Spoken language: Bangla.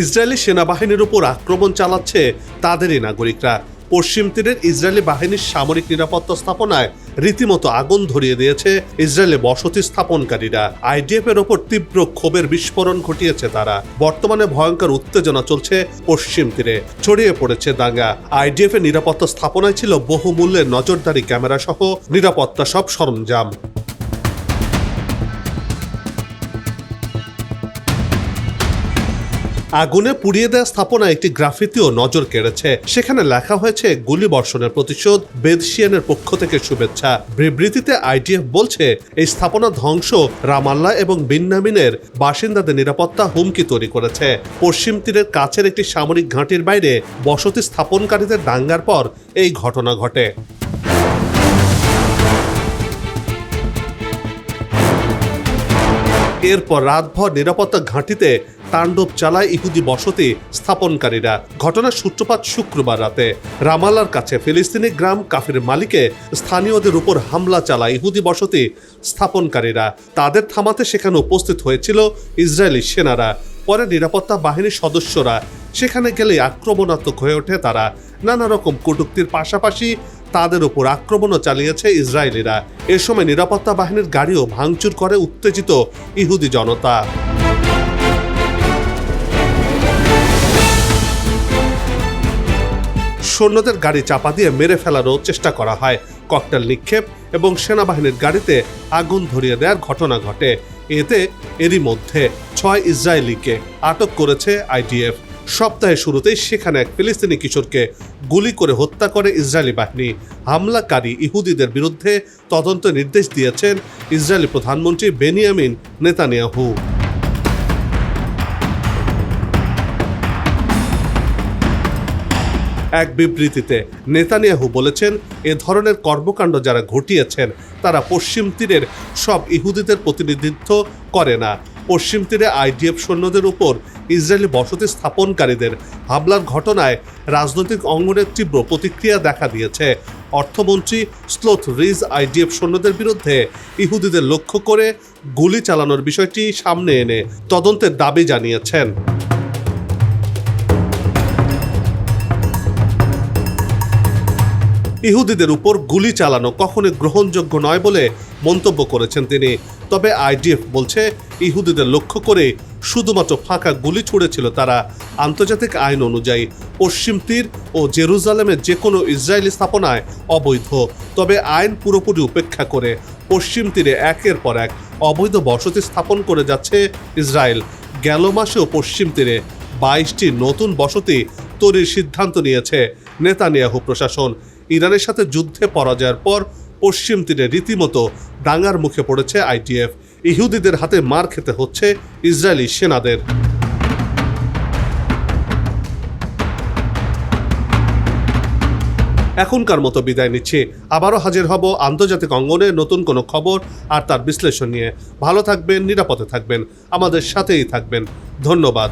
ইসরায়েলি সেনাবাহিনীর উপর আক্রমণ চালাচ্ছে তাদেরই নাগরিকরা। পশ্চিম তীরের ইসরায়েলি বাহিনীর সামরিক নিরাপত্তা স্থাপনায় রীতিমতো আগুন ধরিয়ে দিয়েছে ইসরায়েলি বসতি স্থাপনকারীরা। আইডিএফ এর ওপর তীব্র ক্ষোভের বিস্ফোরণ ঘটিয়েছে তারা। বর্তমানে ভয়ঙ্কর উত্তেজনা চলছে পশ্চিম তীরে। ছড়িয়ে পড়েছে দাঙ্গা। আইডিএফ এর নিরাপত্তা স্থাপনায় ছিল বহুমূল্যের নজরদারি ক্যামেরা সহ নিরাপত্তা সব সরঞ্জাম। আগুনে পুড়িয়ে দেওয়া স্থাপনা একটি গ্রাফিতিও নজর কেড়েছে। সেখানে লেখা হয়েছে, গুলি বর্ষণের প্রতিশোধ বেদশিয়ানের পক্ষ থেকে শুভেচ্ছা। বিবৃতিতে আইটিএফ বলছে, এই স্থাপনা ধ্বংস রামাল্লা এবং বিন্নামিনের বাসিন্দাদের নিরাপত্তা হুমকি তৈরি করেছে। পশ্চিম তীরের কাছের একটি সামরিক ঘাঁটির বাইরে বসতি স্থাপনকারীদের দাঙ্গার পর এই ঘটনা ঘটে। এরপর রাতভর নিরাপত্তা ঘাঁটিতে তাণ্ডব চালায় ইহুদি বসতি স্থাপনকারীরা। ঘটনার সূত্রপাত শুক্রবার রাতে। রামালার কাছে ফিলিস্তিনি গ্রাম কাফির মালিকে স্থানীয়দের উপর হামলা চালায় ইহুদি বসতি স্থাপনকারীরা। তাদের থামাতে সেখানে উপস্থিত হয়েছিল ইসরায়েলি সেনারা। পরে নিরাপত্তা বাহিনীর সদস্যরা সেখানে গেলে আক্রমণাত্মক হয়ে ওঠে তারা। নানা রকম কটুক্তির পাশাপাশি তাদের উপর আক্রমণও চালিয়েছে ইসরায়েলিরা। এ সময় নিরাপত্তা বাহিনীর গাড়িও ভাঙচুর করে উত্তেজিত ইহুদি জনতা। সৈন্যদের গাড়ি চাপা দিয়ে মেরে ফেলারও চেষ্টা করা হয়। ককটেল নিক্ষেপ এবং সেনাবাহিনীর গাড়িতে আগুন ধরিয়ে দেওয়ার ঘটনা ঘটে। এতে এরই মধ্যে ছয় ইসরায়েলিকে আটক করেছে আইডিএফ। সপ্তাহের শুরুতেই সেখানে এক ফিলিস্তিনি কিশোরকে গুলি করে হত্যা করে ইসরায়েলি বাহিনী। হামলাকারী ইহুদিদের বিরুদ্ধে তদন্ত নির্দেশ দিয়েছেন ইসরায়েলি প্রধানমন্ত্রী বেনিয়ামিন নেতানিয়াহু। এক বিবৃতিতে নেতানিয়াহু বলেছেন, এ ধরনের কর্মকাণ্ড যারা ঘটিয়েছেন, তারা পশ্চিম তীরের সব ইহুদিদের প্রতিনিধিত্ব করে না। পশ্চিম তীরে আইডিএফ সৈন্যদের উপর ইসরায়েলি বসতি স্থাপনকারীদের হামলার ঘটনায় রাজনৈতিক অঙ্গনের তীব্র প্রতিক্রিয়া দেখা দিয়েছে। অর্থমন্ত্রী স্লোথ রিজ আইডিএফ সৈন্যদের বিরুদ্ধে ইহুদিদের লক্ষ্য করে গুলি চালানোর বিষয়টি সামনে এনে তদন্তের দাবি জানিয়েছেন। ইহুদিদের উপর গুলি চালানো কখনোই গ্রহণযোগ্য নয় বলে মন্তব্য করেছেন তিনি। তবে আইডিএফ বলছে, ইহুদিদের লক্ষ্য করে শুধুমাত্র ফাঁকা গুলি ছুড়েছিল তারা। আন্তর্জাতিক আইন অনুযায়ী পশ্চিম তীর ও জেরুজালেমের যে কোনো ইসরায়েলি স্থাপনায় অবৈধ। তবে আইন পুরোপুরি উপেক্ষা করে পশ্চিম তীরে একের পর এক অবৈধ বসতি স্থাপন করে যাচ্ছে ইসরায়েল। গেল মাসেও পশ্চিম তীরে বাইশটি নতুন বসতি তৈরির সিদ্ধান্ত নিয়েছে নেতানিয়াহু প্রশাসন। ইরানের সাথে যুদ্ধে পরাজয়ের পর পশ্চিম তীরে রীতিমতো দাঙ্গার মুখে পড়েছে আইটিএফ। ইহুদিদের হাতে মার খেতে হচ্ছে ইসরায়েলি সেনাদের। এখনকার মতো বিদায় নিচ্ছি। আবারও হাজির হব আন্তর্জাতিক অঙ্গনে নতুন কোনো খবর আর তার বিশ্লেষণ নিয়ে। ভালো থাকবেন, নিরাপদে থাকবেন। আমাদের সাথেই থাকবেন। ধন্যবাদ।